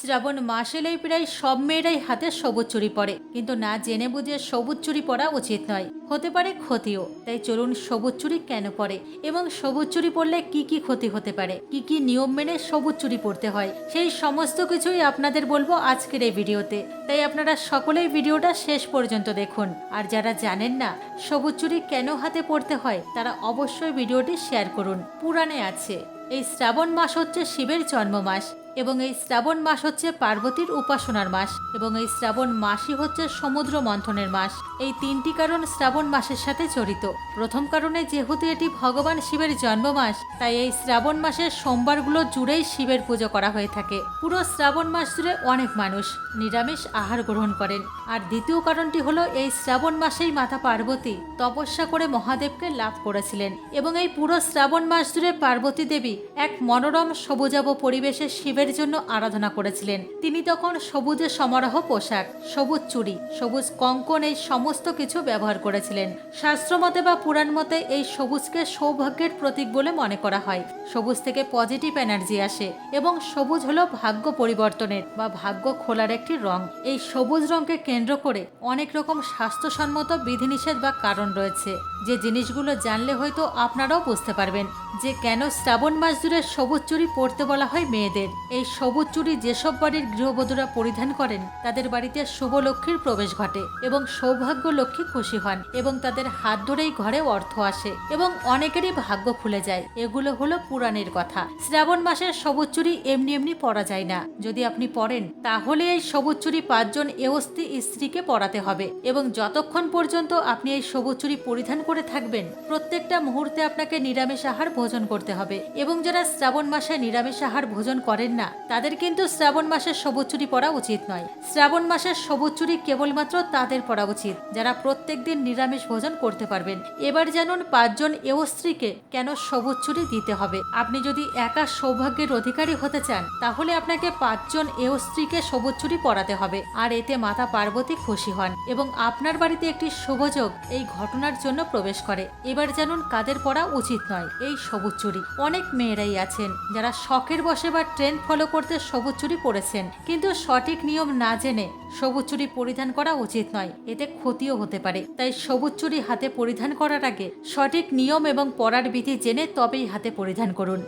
শ্রাবণ মাস এলেই প্রায় সব মেয়েরাই হাতে সবুজ চুরি পরে। কিন্তু না জেনে বুঝে সবুজ চুরি পরা উচিত নয়। হতে পারে ক্ষতিও, তাই চলুন সবুজ চুরি কেন পরে এবং সবুজ চুরি পরলে কি কি ক্ষতি হতে পারে? কি কি নিয়ম মেনে সবুজ চুরি পড়তে হয়? সেই সমস্ত কিছুই আপনাদের বলব আজকের এই ভিডিওতে। তাই আপনারা সকলেই ভিডিওটা শেষ পর্যন্ত দেখুন। আর যারা জানেন না সবুজ চুরি কেন হাতে পড়তে হয়, তারা অবশ্যই ভিডিওটি শেয়ার করুন। পুরাণে আছে, এই শ্রাবণ মাস হচ্ছে শিবের জন্ম মাস এবং এই শ্রাবণ মাস হচ্ছে পার্বতীর উপাসনার মাস এবং এই শ্রাবণ মাসই হচ্ছে সমুদ্র মন্থনের মাস। এই তিনটি কারণ শ্রাবণ মাসের সাথে জড়িত। প্রথম কারণে যেহেতু এটি ভগবান শিবের জন্ম মাস, তাই এই শ্রাবণ মাসের সোমবারগুলো জুড়েই শিবের পুজো করা হয়ে থাকে। পুরো শ্রাবণ মাস জুড়ে অনেক মানুষ নিরামিষ আহার গ্রহণ করেন। আর দ্বিতীয় কারণটি হলো এই শ্রাবণ মাসেই মাতা পার্বতী তপস্যা করে মহাদেবকে লাভ করেছিলেন। এবং এই পুরো শ্রাবণ মাস জুড়ে পার্বতী দেবী এক মনোরম সবুজাব পরিবেশে শিবের জন্য আরাধনা করেছিলেন। তিনি তখন সবুজে সমারোহ পোশাক, সবুজ চুড়ি, সবুজ কঙ্কন এই সমস্ত কিছু ব্যবহার করেছিলেন। শাস্ত্রমতে বা পুরাণ মতে এই সবুজকে সৌভাগ্যের প্রতীক বলে মনে করা হয়। সবুজ থেকে পজিটিভ এনার্জি আসে এবং সবুজ হলো ভাগ্য পরিবর্তনের বা ভাগ্য খোলার একটি রং। এই সবুজ রঙকে কেন্দ্র করে অনেক রকম স্বাস্থ্যসম্মত বিধিনিষেধ বা কারণ রয়েছে। যে জিনিসগুলো জানলে হয়তো আপনারাও বুঝতে পারবেন। যে কেন শ্রাবণ মাস জুড়ে সবুজ চুরি পরতে বলা হয় মেয়েদের। এই সবুজ চুরি যেসব বাড়ির গৃহবধূরা পরিধান করেন, তাদের বাড়িতে শুভ লক্ষ্মীর প্রবেশ ঘটে এবং সৌভাগ্য লক্ষ্মী খুশি হন এবং তাদের হাত ধরেই ঘরে অর্থ আসে এবং অনেকেরই ভাগ্য খুলে যায়। এগুলো হলো পুরাণের কথা। শ্রাবণ মাসের সবুজ চুরি এমনি এমনি পরা যায় না। যদি আপনি পরেন, তাহলে এই সবুজ চুরি পাঁচজন এওস্তি স্ত্রীকে পরাতে হবে এবং যতক্ষণ পর্যন্ত আপনি এই সবুজ চুরি পরিধান করে থাকবেন, প্রত্যেকটা মুহূর্তে আপনাকে নিরামিষ আহার ভোজন করতে হবে। এবং যারা শ্রাবণ মাসে নিরামিষ আহার ভোজন করেন না, তাদের কিন্তু শ্রাবণ মাসের সবুজ চুরি পরা উচিত নয়। শ্রাবণ মাসের সবুজ চুরি কেবলমাত্র তাদের পরা উচিত, যারা প্রত্যেক দিন নিরামিষ ভোজন করতে পারবেন। এবার জানুন পাঁচজন এও স্ত্রীকে কেন সবুজ চুরি দিতে হবে। আপনি যদি একা সৌভাগ্যের অধিকারী হতে চান, তাহলে আপনাকে পাঁচজন এও স্ত্রীকে সবুজ চুরি পরাতে হবে, আর এতে মাতা পার্বতী খুশি হন এবং আপনার বাড়িতে একটি শুভযোগ এই ঘটনার জন্য প্রবেশ করে। এবার জানুন কাদের পরা উচিত নয়। এই সবুজ চুরি। অনেক মেয়েরাই আছেন যারা শখের বসে বা ট্রেন্ড ফলো করতে সবুজ চুরি পরেছেন। কিন্তু সঠিক নিয়ম না জেনে সবুজ চুরি পরিধান করা উচিত নয়। এতে ক্ষতিও হতে পারে। তাই সবুজ চুরি হাতে পরিধান করার আগে সঠিক নিয়ম এবং পরার বিধি জেনে তবেই হাতে পরিধান করুন।